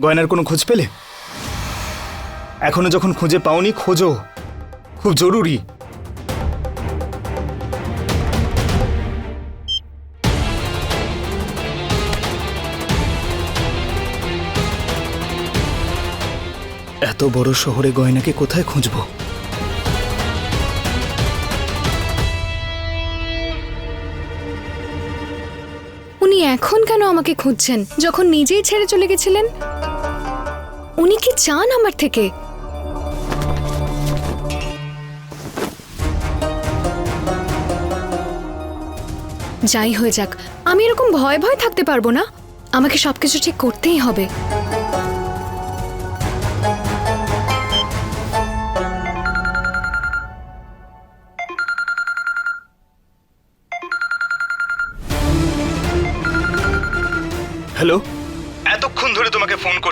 গয়নার কোনো খোঁজ পেলে? এখনও যখন খুঁজে পাওনি, খোঁজো। খুব জরুরি। এত বড় শহরে গয়নাকে কোথায় খুঁজবো? উনি এখন কেন আমাকে খুঁজছেন? যখন নিজেই ছেড়ে চলে গেছিলেন? উনি কি চান আমার থেকে? যাই হয়ে যাক, আমি এরকম ভয় ভয় থাকতে পারব না। আমাকে সবকিছু ঠিক করতেই হবে।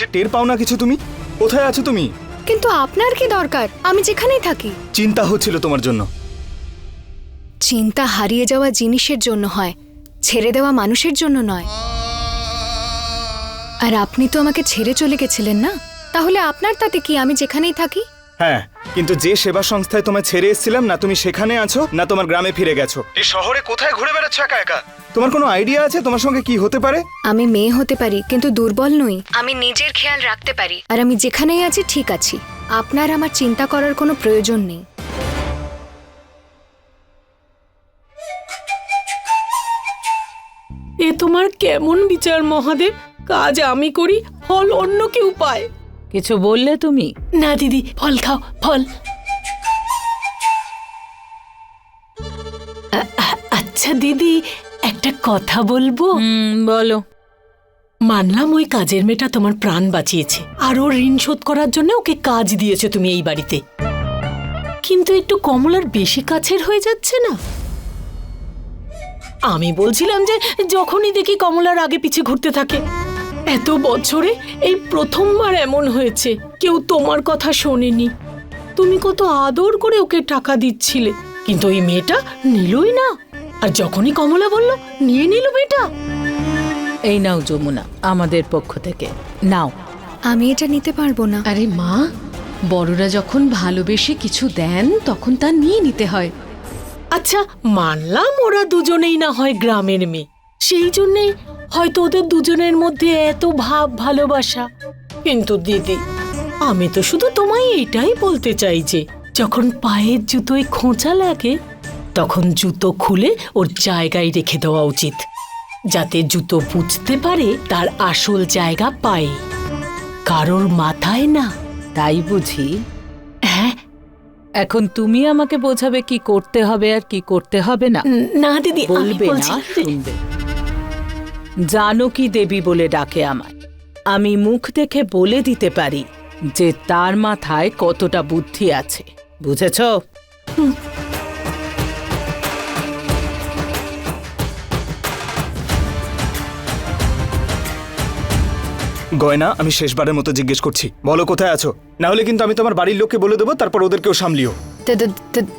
তোমাকে টের পাও না কিছু তুমি? কোথায় আছো তুমি? কিন্তু আপনার কি দরকার? আমি যেখানেই থাকি। চিন্তা হচ্ছিল তোমার জন্য। চিন্তা হারিয়ে যাওয়া জিনিসের জন্য হয় ছেড়ে দেওয়া মানুষের জন্য নয়। আর আপনি তো আমাকে ছেড়ে চলে গেছিলেন না? তাহলে আপনার তাতে কি আমি যেখানেই থাকি? হ্যাঁ কিন্তু যে সেবা সংস্থায় তোমায় ছেড়ে এসেছিলাম না তুমি সেখানে আছো না তোমার গ্রামে ফিরে গেছো। এই শহরে কোথায় ঘুরে বেড়াচ্ছ একা একা? তোমার কোনো আইডিয়া আছে তোমার সঙ্গে কি হতে পারে? আমি মেয়ে হতে পারি কিন্তু দুর্বল নই। আমি নিজের খেয়াল রাখতে পারি। আর আমি যেখানেই আছি ঠিক আছি। আপনার আমার চিন্তা করার কোনো প্রয়োজন নেই। এ তোমার কেমন বিচার মহাদেব? কাজ আমি করি ফল অন্য কেউ পায়। কিছু বললে তুমি? না দিদি ফল খাও ফল। আচ্ছা দিদি একটা কথা বলব? বলো। মানলাম ওই কাজের মেয়েটা তোমার প্রাণ বাঁচিয়েছে আর ওর ঋণ শোধ করার জন্য ওকে কাজ দিয়েছ তুমি এই বাড়িতে। কিন্তু একটু কমলার বেশি কাছের হয়ে যাচ্ছে না? আমি বলছিলাম যে যখনই দেখি কমলার আগে পিছে ঘুরতে থাকে এত বছরে এই প্রথমবার এমন হয়েছে। কেউ তোমার কথা শোনেনি। তুমি কত আদর করে ওকে টাকা দিচ্ছিলে। কিন্তু ওই মেয়েটা নিলই না। আর যখনই কমলা বলল নিয়ে নিল মেয়েটা। এই নাও যমুনা আমাদের পক্ষ থেকে। নাও। আমি এটা নিতে পারব না। আরে মা বড়রা যখন ভালোবেসে কিছু দেন তখন তা নিয়ে নিতে হয়। আচ্ছা মানলাম ওরা দুজনেই না হয় গ্রামের মেয়ে। সেই জন্যেই হয়তো ওদের দুজনের মধ্যে এত ভাব ভালোবাসা। কিন্তু দিদি আমি তো শুধু তোমায় এটাই বলতে চাই যে যখন পায়ের জুতোয় খোঁচা লাগে তখন জুতো খুলে ওর জায়গায় রেখে দেওয়া উচিত যাতে জুতো বুঝতে পারে তার আসল জায়গা পায়ে। কারোর মাথায় না। তাই বুঝি? হ্যাঁ। এখন তুমি আমাকে বোঝাবে কি করতে হবে আর কি করতে হবে না। না দিদি বলবে না শুনবে। জানকী দেবী বলে ডাকে আমায়। আমি মুখ দেখে বলে দিতে পারি যে তার মাথায় কতটা বুদ্ধি আছে। বুঝেছ? গয়না আমি শেষবারের মতো জিজ্ঞেস করছি। বলো কোথায় আছো? না হলে কিন্তু আমি তোমার বাড়ির লোককে বলে দেবো তারপর ওদেরকেও সামলিও।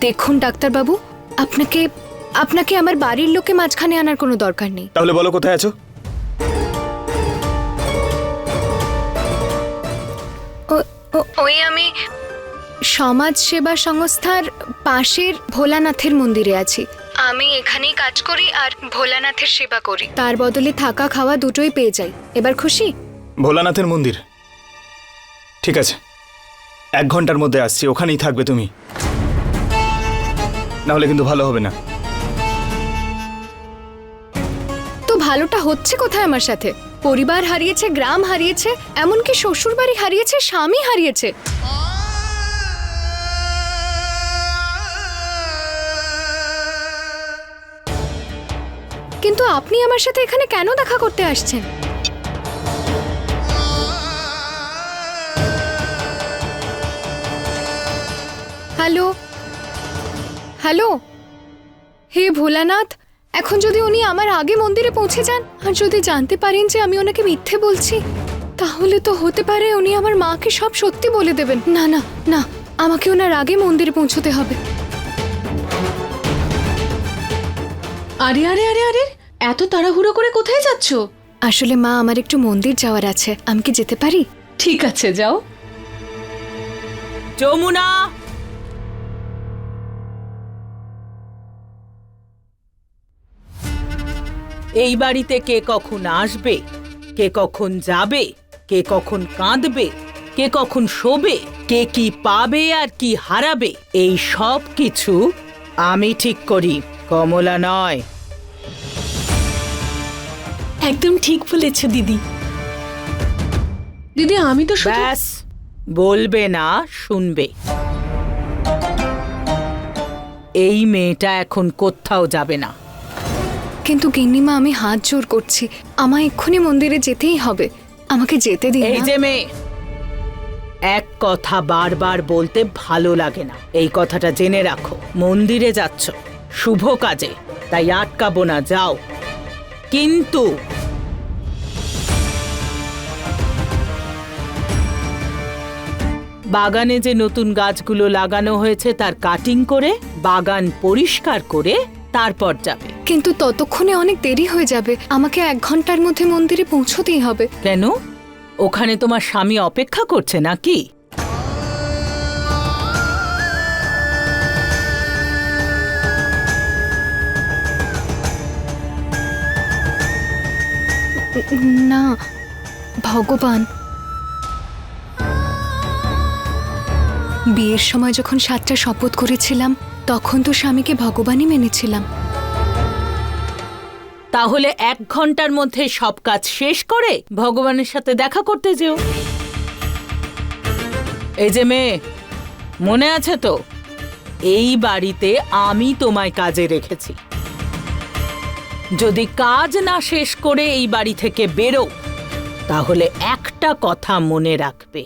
দেখুন ডাক্তারবাবু। আপনাকে আপনাকে আমার বাড়ির লোকে মাঝখানে আনার কোনো দরকার নেই। তাহলে বলো কোথায় আছো? ওই আমি সমাজ সেবা সংস্থার পাশের ভোলানাথের মন্দিরে আছি। আমি এখানেই কাজ করি আর ভোলানাথের সেবা করি। তার বদলে থাকা খাওয়া দুটোই পেয়ে যাই। এবার খুশি? ভোলানাথের মন্দির। ঠিক আছে। এক ঘণ্টার মধ্যে আসছি ওখানেই থাকবে তুমি। না হলে কিন্তু ভালো হবে না। তো ভালোটা হচ্ছে কোথায় আমার সাথে? পরিবার হারিয়েছে, গ্রাম হারিয়েছে, এমনকি শ্বশুর বাড়ি হারিয়েছে, স্বামী হারিয়েছে। কিন্তু আপনি আমার সাথে এখানে কেন দেখা করতে আসছেন? হ্যালো? হ্যালো? হে ভোলানাথ এখন যদি উনি আমার আগে মন্দিরে পৌঁছে যান আর যদি জানতে পারেন যে আমি ওনাকে মিথ্যে বলছি তাহলে তো হতে পারে উনি আমার মাকে সব সত্যি বলে দেবেন। না না না আমাকে ওনার আগে মন্দিরে পৌঁছতে হবে। আরে আরে আরে আরে এত তাড়াহুড়ো করে কোথায় যাচ্ছ? আসলে মা আমার একটু মন্দির যাওয়ার আছে। আমি কি যেতে পারি? ঠিক আছে যাও। যমুনা! এই বাড়িতে কে কখন আসবে? কে কখন যাবে? কে কখন কাঁদবে? কে কখন শোবে? কে কি পাবে আর কি হারাবে? এই সব কিছু আমি ঠিক করি কমলা নয়। একদম ঠিক বলেছ দিদি। দিদি আমি তো ব্যাস বলবে না শুনবে। এই মেয়েটা এখন কোথাও যাবে না। কিন্তু গিন্নিমা আমি হাত জোর করছি। আমায় এক্ষুনি মন্দিরে যেতেই হবে। আমাকে যেতে দিন এই যে মেয়ে এক কথা বারবার বলতে ভালো লাগে না। এই কথাটা জেনে রাখো মন্দিরে যাচ্ছ শুভ কাজে তাই আটকাবো না যাও। কিন্তু বাগানে যে নতুন গাছগুলো লাগানো হয়েছে তার কাটিং করে বাগান পরিষ্কার করে তারপর যাবে। কিন্তু ততক্ষণে অনেক দেরি হয়ে যাবে। আমাকে এক ঘণ্টার মধ্যে মন্দিরে পৌঁছতেই হবে। কেন? ওখানে তোমার স্বামী অপেক্ষা করছে নাকি? না ভগবান। বিয়ের সময় যখন সাতটা শপথ করেছিলাম তখন তো স্বামীকে ভগবানই মেনেছিলাম। তাহলে এক ঘণ্টার মধ্যে সব কাজ শেষ করে ভগবানের সাথে দেখা করতে যেও। এই যে মেয়ে, মনে আছে তো? এই বাড়িতে আমি তোমায় কাজে রেখেছি। যদি কাজ না শেষ করে এই বাড়ি থেকে বেরো, তাহলে একটা কথা মনে রাখবে।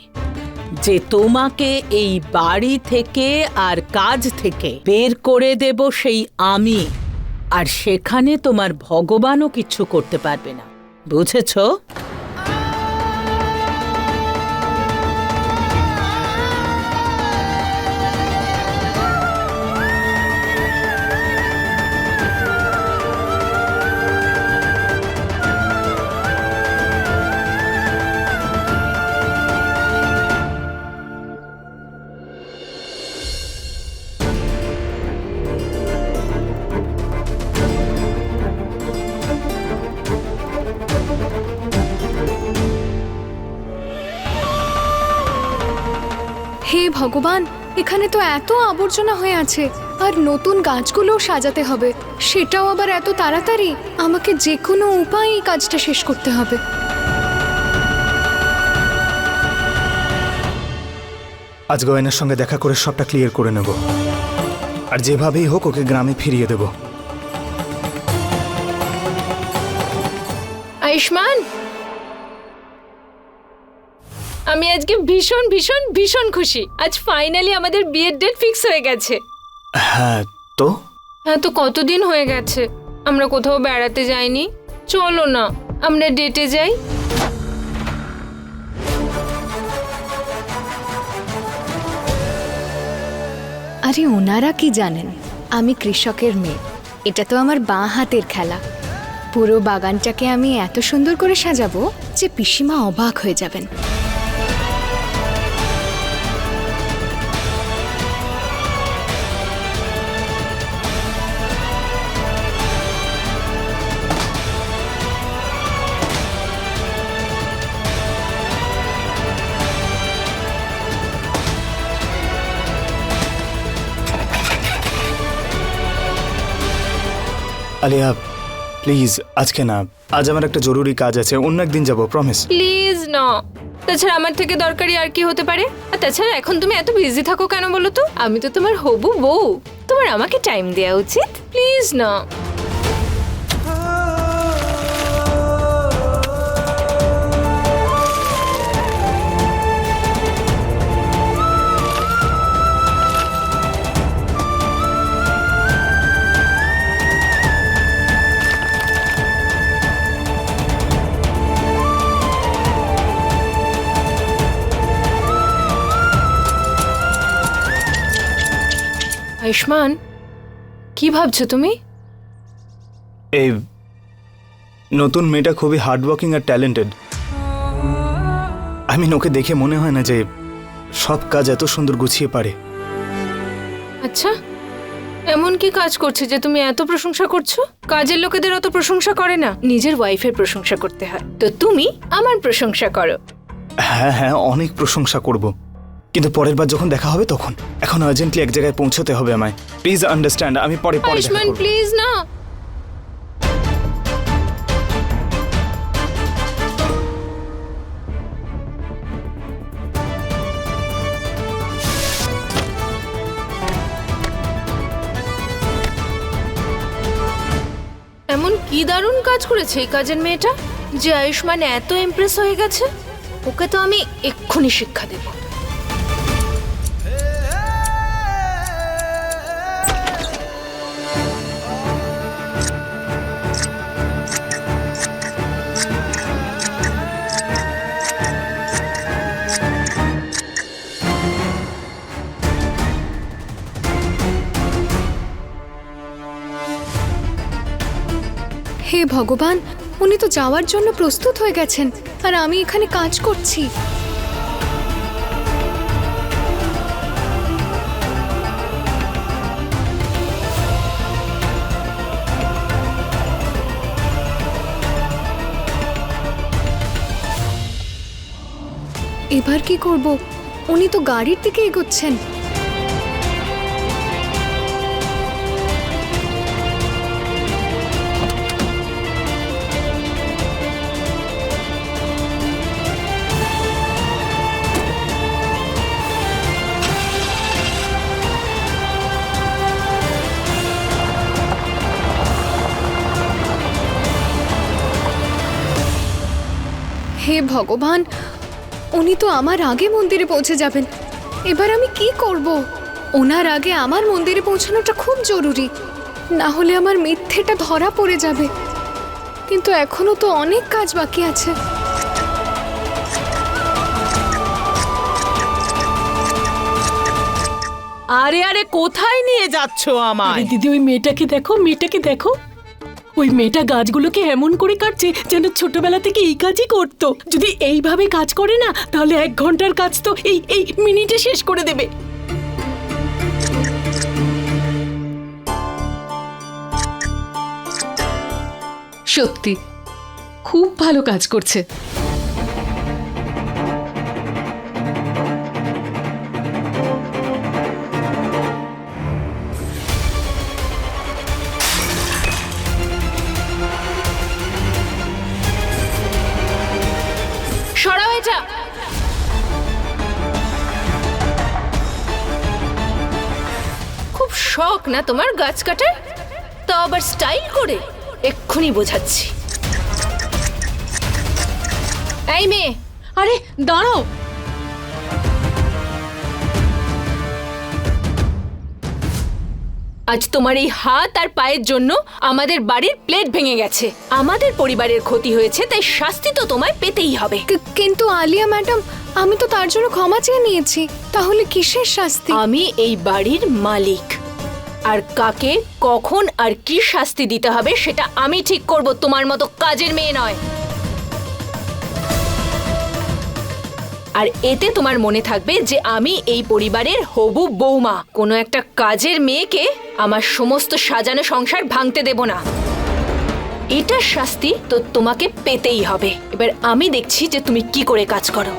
যে তোমাকে এই বাড়ি থেকে আর কাজ থেকে বের করে দেব সেই আমি। আর সেখানে তোমার ভগবানও কিছু করতে পারবে না। বুঝেছ? ভগবান এখানে তো এত আবর্জনা হয়ে আছে আর নতুন গাছগুলোও সাজাতে হবে। সেটাও আবার এত তাড়াতাড়ি? আমাকে যে কোনো উপায়ে এই কাজটা শেষ করতে হবে। আজ গয়নার সঙ্গে দেখা করে সবটা ক্লিয়ার করে নেব। আর যেভাবেই হোক ওকে গ্রামে ফিরিয়ে দেব। আয়ুষ্মান আমি আজকে ভীষণ ভীষণ ভীষণ খুশি। আজ ফাইনালি আমাদের বিয়ের ডেট ফিক্স হয়ে গেছে। হ্যাঁ তো? হ্যাঁ তো কতদিন হয়ে গেছে? আমরা কোথাও বেড়াতে যাইনি। চলো না আমরা ডেটে যাই। আরে ওনারা কি জানেন? আমি কৃষকের মেয়ে। এটা তো আমার বাঁ হাতের খেলা। পুরো বাগানটাকে আমি এত সুন্দর করে সাজাবো যে পিসিমা অবাক হয়ে যাবেন। আলিয়া প্লিজ আজকে না, আজ আমার একটা জরুরি কাজ আছে, অন্য একদিন যাব প্রমিস প্লিজ না। তাছাড়া আমার থেকে দরকারি আর কি হতে পারে? আর তাছাড়া এখন তুমি এত বিজি থাকো কেন বলো তো? আমি তো তোমার হবু বউ। তোমার আমাকে টাইম দেওয়া উচিত? প্লিজ না। আয়ুষ্মান কি ভাবছ তুমি? এই নতুন মেয়েটা খুবই হার্ডওয়ার্কিং আর ট্যালেন্টেড আই মিন ওকে দেখে মনে হয় না যে সব কাজ এত সুন্দর গুছিয়ে পারে। আচ্ছা এমন কি কাজ করছে যে তুমি এত প্রশংসা করছ? কাজের লোকেদের অত প্রশংসা করে না। নিজের ওয়াইফের প্রশংসা করতে হয়। তো তুমি আমার প্রশংসা করো। হ্যাঁ হ্যাঁ অনেক প্রশংসা করব। কিন্তু পরের বার যখন দেখা হবে তখন। এখন আর্জেন্টলি এক জায়গায় পৌঁছতে হবে আমায়। প্লিজ আন্ডারস্ট্যান্ড আমি পরে পরে দেখা আয়ুষ্মান করব। প্লিজ না। এমন কি দারুণ কাজ করেছে এই কাজের মেয়েটা? যে আয়ুষ্মান এত ইমপ্রেস হয়ে গেছে? ওকে তো আমি এক্ষুনি শিক্ষা দেব। ভগবান, উনি তো যাওয়ার জন্য প্রস্তুত হয়ে গেছেন, আর আমি এখানে কাজ করছি। এবার কি করব? উনি তো গাড়ির দিকে এগোচ্ছেন। ভগবান উনি তো আমার আগে মন্দিরে পৌঁছে যাবেন। এবার আমি কি করব? ওনার আগে আমার মন্দিরে পৌঁছানোটা খুব জরুরি। না হলে আমার মিথ্যেটা ধরা পড়ে যাবে। কিন্তু এখনও তো অনেক কাজ বাকি আছে। আরে আরে কোথায় নিয়ে যাচ্ছ আমায়? দিদি ওই মেয়েটাকে দেখো মেয়েটাকে দেখো। ওই মেয়েটা গাছগুলোকে এমন করে কাটছে যেন ছোটবেলা থেকে এই কাজই করত। যদি এইভাবে কাজ করে না, তাহলে এক ঘণ্টার কাজ তো এই এই মিনিটে শেষ করে দেবে। সত্যি, খুব ভালো কাজ করছে। শখ না তোমার গাছ কাটার? তা আবার স্টাইল করে? এক্ষুনি বোঝাচ্ছি। এই মেয়ে আরে দাঁড়াও। আজ তোমার এই হাত আর পায়ের জন্য আমাদের বাড়ির প্লেট ভেঙে গেছে। আমাদের পরিবারের ক্ষতি হয়েছে তাই শাস্তি তো তোমায় পেতেই হবে। কিন্তু আলিয়া ম্যাডাম আমি তো তার জন্য ক্ষমা চেয়ে নিয়েছি। তাহলে কিসের শাস্তি? আমি এই বাড়ির মালিক। আর কাকে, কখন আর কি শাস্তি দিতে হবে সেটা আমি ঠিক করব, তোমার মতো কাজের মেয়ে নয়। আর এতে তোমার মনে থাকবে যে আমি এই পরিবারের হবু বৌমা। কোনো একটা কাজের মেয়েকে আমার সমস্ত সাজানো সংসার ভাঙতে দেব না। এটার শাস্তি তো তোমাকে পেতেই হবে। এবার আমি দেখছি যে তুমি কি করে কাজ করো।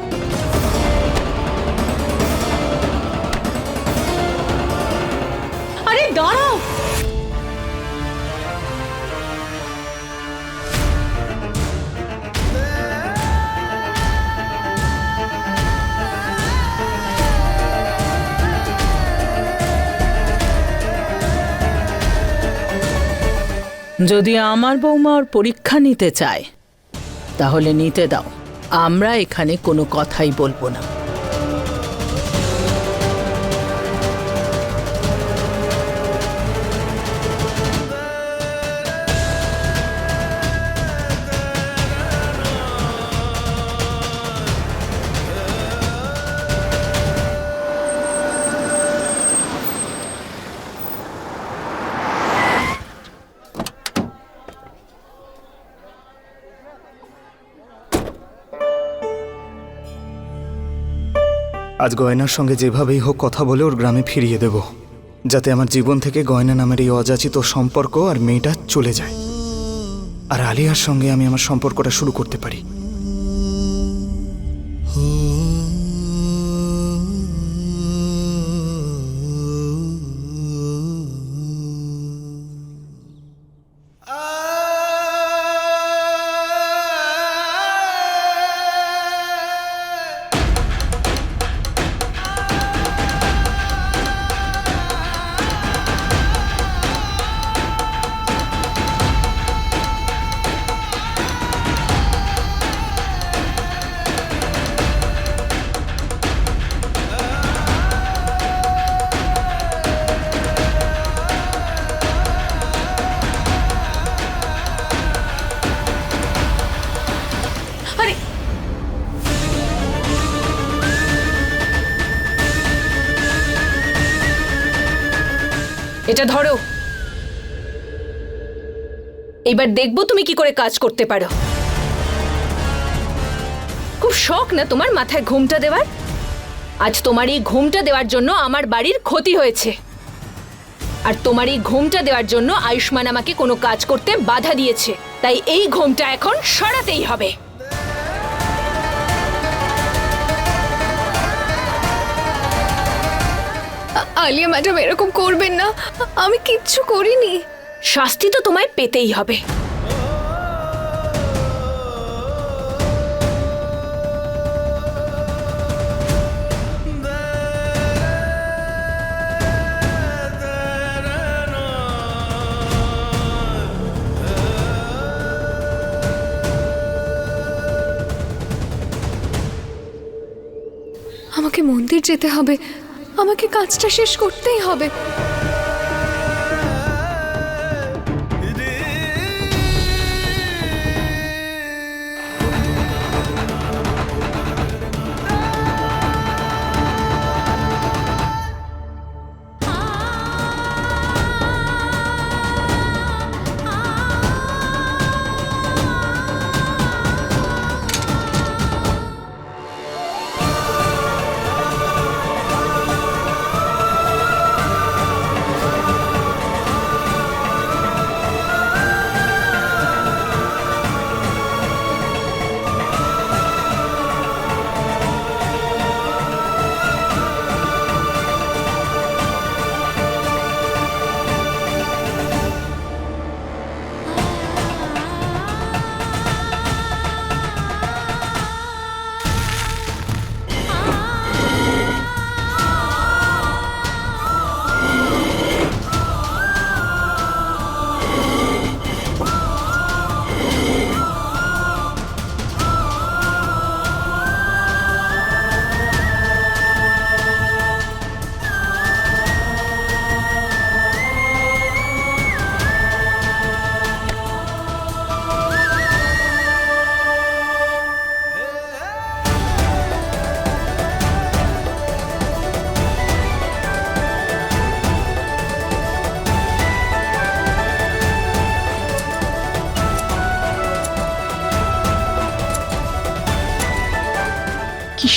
যদি আমার বৌমা ওর পরীক্ষা নিতে চায়, তাহলে নিতে দাও। আমরা এখানে কোনো কথাই বলব না। আজ গয়নার সঙ্গে যেভাবেই হোক কথা বলে ওর গ্রামে ফিরিয়ে দেব, যাতে আমার জীবন থেকে গয়না নামের এই অযাচিত সম্পর্ক আর মেয়েটা চলে যায়। আর আলিয়ার সঙ্গে আমি আমার সম্পর্কটা শুরু করতে পারি। এটা ধরো। এবার দেখব তুমি কি করে কাজ করতে পারো। খুব শখ না তোমার মাথায় ঘুমটা দেওয়ার? আজ তোমার এই ঘুমটা দেওয়ার জন্য আমার বাড়ির ক্ষতি হয়েছে। আর তোমার এই ঘুমটা দেওয়ার জন্য আয়ুষ্মান আমাকে কোনো কাজ করতে বাধা দিয়েছে। তাই এই ঘুমটা এখন সরাতেই হবে। আলিয়া ম্যাডাম এরকম করবেন না। আমি কিচ্ছু করিনি। শাস্তি তো তোমায় পেতেই হবে। আমাকে মন্দির যেতে হবে। আমাকে কাজটা শেষ করতেই হবে।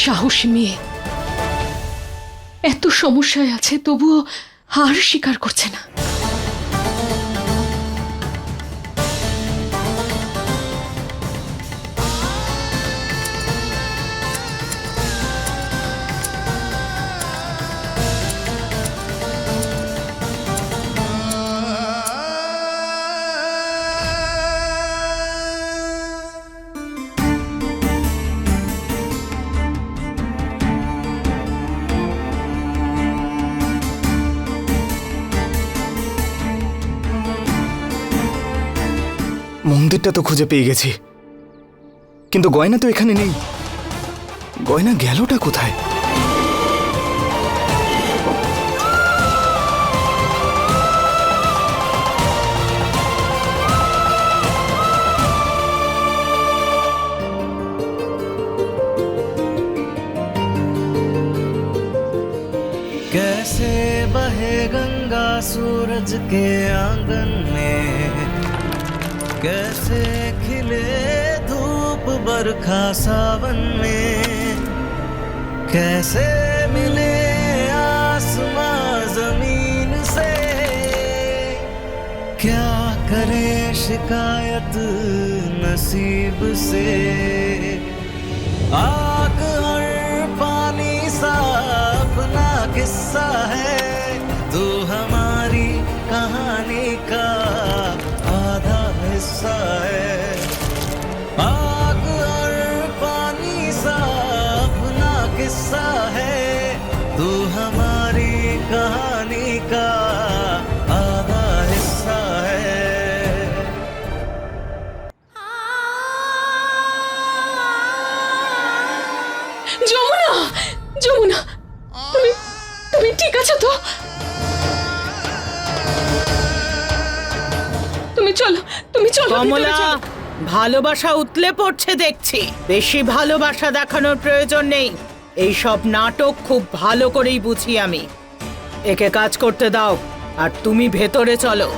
সাহসী মেয়ে। এত সমস্যায় আছে তবুও হার স্বীকার করছে না। মন্দিরটা তো খুঁজে পেয়ে গেছি কিন্তু গয়না তো এখানে নেই গয়না গেলটা কোথায় कैसे बहे गंगा सूरज के आंगन में कैसे खिले धूप बरखा सावन में? कैसे मिले आसमां ज़मीन से? क्या करे शिकायत नसीब से? आग और पानी सा अपना किस्सा है। साए ভালোবাসা উতলে পড়ছে দেখছি। বেশি ভালোবাসা দেখানোর প্রয়োজন নেই। এই সব নাটক খুব ভালো করেই বুঝি আমি। একে কাজ করতে দাও আর তুমি ভেতরে চলো।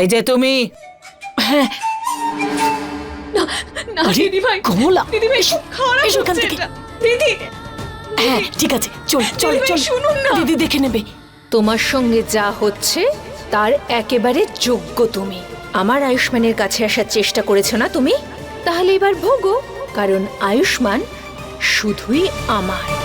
এই যে তুমি। না দিদি ভাই কমলা। দিদি ভাই খুব খারাপ এখান থেকে। দিদি। হ্যাঁ ঠিক আছে চল চল চল। শুনুন না। দিদি দেখে নেবে। তোমার সঙ্গে যা হচ্ছে তার একেবারে যোগ্য তুমি। আমার আয়ুষ্মানের কাছে আসার চেষ্টা করেছ না তুমি? তাহলে এবার ভোগো, কারণ আয়ুষ্মান শুধুই আমার।